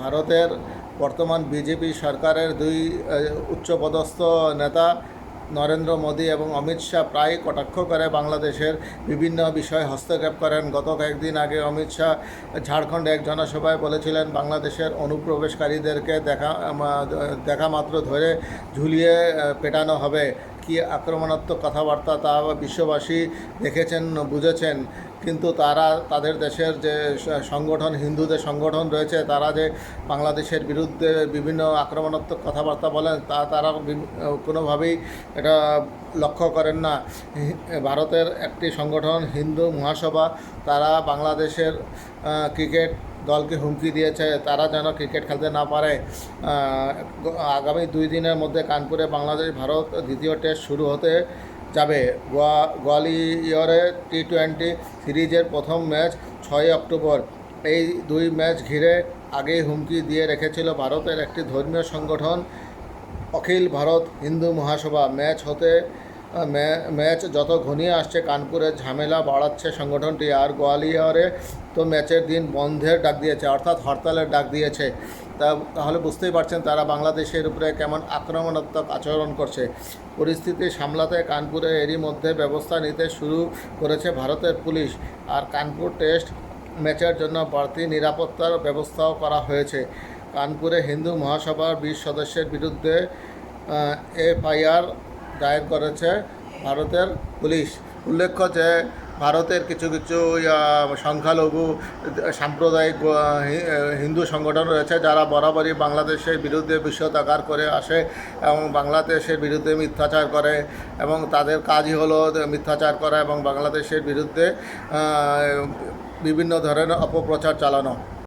ভারতের বর্তমান বিজেপি সরকারের দুই উচ্চপদস্থ নেতা নরেন্দ্র মোদী এবং অমিত শাহ প্রায় কটাক্ষ করে বাংলাদেশের বিভিন্ন বিষয়ে হস্তক্ষেপ করেন। গত কয়েকদিন আগে অমিত শাহ ঝাড়খণ্ডে এক জনসভায় বলেছিলেন, বাংলাদেশের অনুপ্রবেশকারীদেরকে দেখা দেখা মাত্র ধরে ঝুলিয়ে পেটানো হবে। কি আক্রমণাত্মক কথাবার্তা তা বিশ্ববাসী দেখেছেন, বুঝেছেন। কিন্তু তারা, তাদের দেশের যে সংগঠন হিন্দুদের সংগঠন রয়েছে, তারা যে বাংলাদেশের বিরুদ্ধে বিভিন্ন আক্রমণাত্মক কথাবার্তা বলেন, তা তারা কোনোভাবেই এটা লক্ষ্য করেন না। ভারতের একটি সংগঠন, হিন্দু মহাসভা, তারা বাংলাদেশের ক্রিকেট দলকে হুমকি দিয়েছে, তারা যেন ক্রিকেট খেলতে না পারে। আগামী দুই দিনের মধ্যে কানপুরে বাংলাদেশ ভারত দ্বিতীয় টেস্ট শুরু হতে যাবে। গোয়ালিয়রে টি টোয়েন্টি সিরিজের প্রথম ম্যাচ ছয় অক্টোবর। এই দুই ম্যাচ ঘিরে আগেই হুমকি দিয়ে রেখেছিল ভারতের একটি ধর্মীয় সংগঠন, অখিল ভারত হিন্দু মহাসভা। ম্যাচ হতে ম্যাচ যত ঘনিয়ে আসছে, কানপুরে ঝামেলা বাড়াচ্ছে সংগঠনটি, আর গোয়ালিয়রে তো ম্যাচের দিন বন্ধের ডাক দিয়েছে, অর্থাৎ হরতালের ডাক দিয়েছে। তা তাহলে বুঝতেই পারছেন তারা বাংলাদেশের উপরে কেমন আক্রমণাত্মক আচরণ করছে। পরিস্থিতি সামলাতে কানপুরে এরই মধ্যে ব্যবস্থা নিতে শুরু করেছে ভারতের পুলিশ, আর কানপুর টেস্ট ম্যাচের জন্য বাড়তি নিরাপত্তার ব্যবস্থাও করা হয়েছে। কানপুরে হিন্দু মহাসভার বিশ সদস্যের বিরুদ্ধে এফআইআর দায়ের করেছে ভারতের পুলিশ। উল্লেখ্য যে, ভারতের কিছু কিছু সংখ্যালঘু, সাম্প্রদায়িক হিন্দু সংগঠন রয়েছে যারা বরাবরই বাংলাদেশের বিরুদ্ধে বিশ্বতাকার করে আসে এবং বাংলাদেশের বিরুদ্ধে মিথ্যাচার করে এবং তাদের কাজই হলো মিথ্যাচার করা এবং বাংলাদেশের বিরুদ্ধে বিভিন্ন ধরনের অপপ্রচার চালানো।